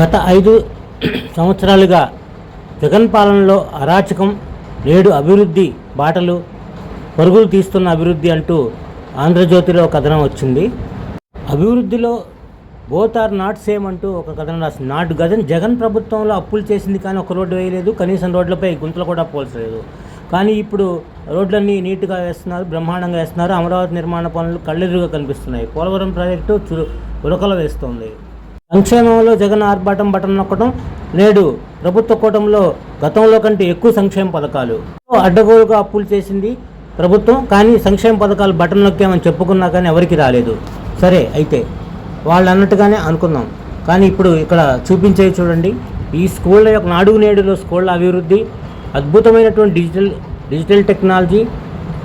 గత ఐదు సంవత్సరాలుగా జగన్ పాలనలో అరాచకం నేడు అభివృద్ధి బాటలు పరుగులు తీస్తున్న అభివృద్ధి అంటూ ఆంధ్రజ్యోతిలో కథనం వచ్చింది. అభివృద్ధిలో బోత్ ఆర్ నాట్ సేమ్ అంటూ ఒక కథనం రాసింది. నాటు గజన్ జగన్ ప్రభుత్వంలో అప్పులు చేసింది కానీ ఒక రోడ్డు వేయలేదు కనీసం రోడ్లపై గుంతలు కూడా పోల్చలేదు. కానీ ఇప్పుడు రోడ్లన్నీ నీట్గా వేస్తున్నారు బ్రహ్మాండంగా వేస్తున్నారు అమరావతి నిర్మాణ పనులు కళ్ళెదురుగా కనిపిస్తున్నాయి. పోలవరం ప్రాజెక్టు చురు ఉరకలు వేస్తోంది. సంక్షేమంలో జగన్ ఆర్భాటం బటన్ నొక్కడం నేడు ప్రభుత్వ కూటంలో గతంలో కంటే ఎక్కువ సంక్షేమ పథకాలు. అడ్డగోలుగా అప్పులు చేసింది ప్రభుత్వం కానీ సంక్షేమ పథకాలు బటన్ నొక్కామని చెప్పుకున్నా కానీ ఎవరికి రాలేదు. సరే అయితే వాళ్ళు అన్నట్టుగానే అనుకుందాం. కానీ ఇప్పుడు ఇక్కడ చూపించేవి చూడండి. ఈ స్కూళ్ళ యొక్క నాడు నేడులో స్కూళ్ళ అభివృద్ధి అద్భుతమైనటువంటి డిజిటల్ డిజిటల్ టెక్నాలజీ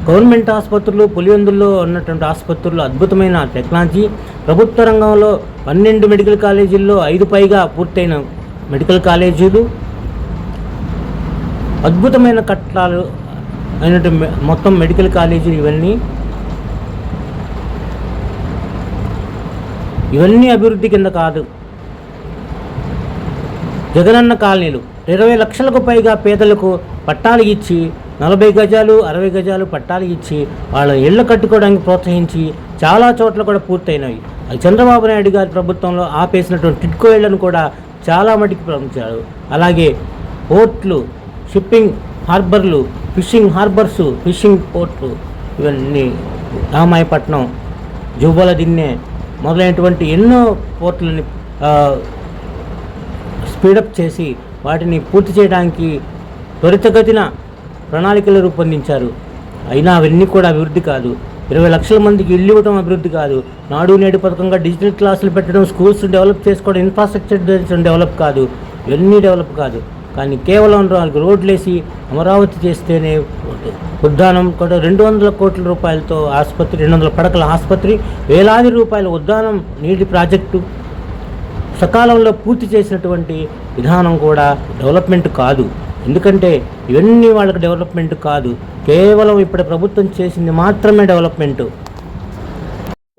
గవర్నమెంట్ ఆసుపత్రులు పులివెందుల్లో ఉన్నటువంటి ఆసుపత్రులు అద్భుతమైన టెక్నాలజీ. ప్రభుత్వ రంగంలో పన్నెండు మెడికల్ కాలేజీల్లో ఐదు పైగా పూర్తయిన మెడికల్ కాలేజీలు. అద్భుతమైన కట్టాలు అయినటువంటి మొత్తం మెడికల్ కాలేజీలు ఇవన్నీ. ఇవన్నీ అభివృద్ధి కింద కాదు. జగనన్న కాలనీలు. ఇరవై లక్షలకు పైగా పేదలకు పట్టాలు ఇచ్చి నలభై గజాలు అరవై గజాలు పట్టాలు ఇచ్చి వాళ్ళ ఇళ్ళు కట్టుకోవడానికి ప్రోత్సహించి చాలా చోట్ల కూడా పూర్తయినవి అది చంద్రబాబు నాయుడు గారి ప్రభుత్వంలో ఆపేసినటువంటి టిట్కో ఇళ్ళను కూడా చాలా మటుకు ప్రారంభించారు అలాగే పోర్ట్లు షిప్పింగ్ హార్బర్లు ఫిషింగ్ హార్బర్స్ ఫిషింగ్ పోర్ట్లు ఇవన్నీ రామాయపట్నం జువ్వల దిన్నె మొదలైనటువంటి ఎన్నో పోర్ట్లని స్పీడప్ చేసి వాటిని పూర్తి చేయడానికి త్వరితగతిన ప్రణాళికలు రూపొందించారు. అయినా అవన్నీ కూడా అభివృద్ధి కాదు. ఇరవై లక్షల మందికి ఇల్లు ఇవ్వడం అభివృద్ధి కాదు. నాడు నేడు పథకంగా డిజిటల్ క్లాసులు పెట్టడం స్కూల్స్ డెవలప్ చేసుకోవడం ఇన్ఫ్రాస్ట్రక్చర్ డెవలప్ కాదు. ఇవన్నీ డెవలప్ కాదు. కానీ కేవలం నాలుగు రోడ్లు వేసి అమరావతి చేస్తేనే ఉద్దానం కూడా రెండు వందల కోట్ల రూపాయలతో ఆసుపత్రి రెండు వందల పడకల ఆసుపత్రి వేలాది రూపాయల ఉద్దానం నీటి ప్రాజెక్టు సకాలంలో పూర్తి చేసినటువంటి విధానం కూడా డెవలప్మెంట్ కాదు. ఎందుకంటే ఇవన్నీ వాళ్ళకి డెవలప్మెంట్ కాదు. కేవలం ఇప్పుడు ప్రభుత్వం చేసింది మాత్రమే డెవలప్మెంట్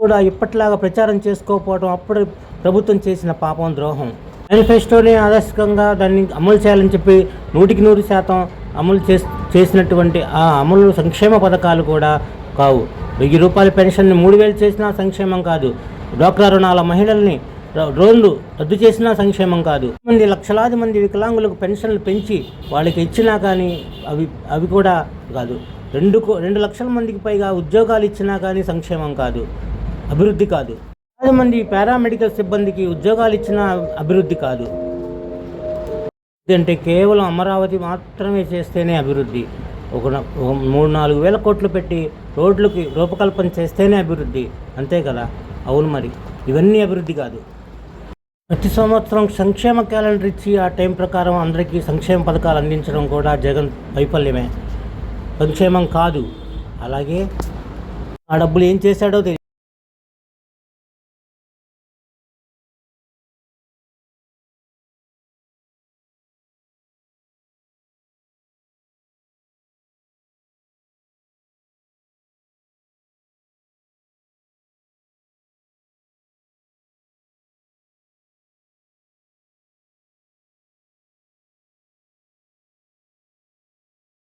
కూడా ఇప్పటిలాగా ప్రచారం చేసుకోకపోవడం అప్పుడు ప్రభుత్వం చేసిన పాపం ద్రోహం. మేనిఫెస్టోని ఆదర్శకంగా దాన్ని అమలు చేయాలని చెప్పి నూటికి నూరు శాతం అమలు చేస్ చేసినటువంటి ఆ అమలు సంక్షేమ పథకాలు కూడా కావు. వెయ్యి రూపాయల పెన్షన్ని మూడు వేలు చేసినా సంక్షేమం కాదు. డ్వాక్రా రుణాల మహిళల్ని ర- రద్దు చేసినా సంక్షేమం కాదు. మంది లక్షలాది మంది వికలాంగులకు పెన్షన్లు పెంచి వాళ్ళకి ఇచ్చినా కానీ అవి అవి కూడా కాదు. రెండు రెండు లక్షల మందికి పైగా ఉద్యోగాలు ఇచ్చినా కానీ సంక్షేమం కాదు. అభివృద్ధి కాదు. చాలా మంది పారామెడికల్ సిబ్బందికి ఉద్యోగాలు ఇచ్చిన అభివృద్ధి కాదు. అంటే కేవలం అమరావతి మాత్రమే చేస్తేనే అభివృద్ధి. ఒక ఒక మూడు నాలుగు వేల కోట్లు పెట్టి రోడ్లకి రూపకల్పన చేస్తేనే అభివృద్ధి. అంతే కదా? అవును మరి. ఇవన్నీ అభివృద్ధి కాదు. ప్రతి సంవత్సరం సంక్షేమ క్యాలెండర్ ఇచ్చి ఆ టైం ప్రకారం అందరికీ సంక్షేమ పథకాలు అందించడం కూడా జగన్ వైఫల్యమే. సంక్షేమం కాదు. అలాగే ఆ డబ్బులు ఏం చేశాడో తెలియదు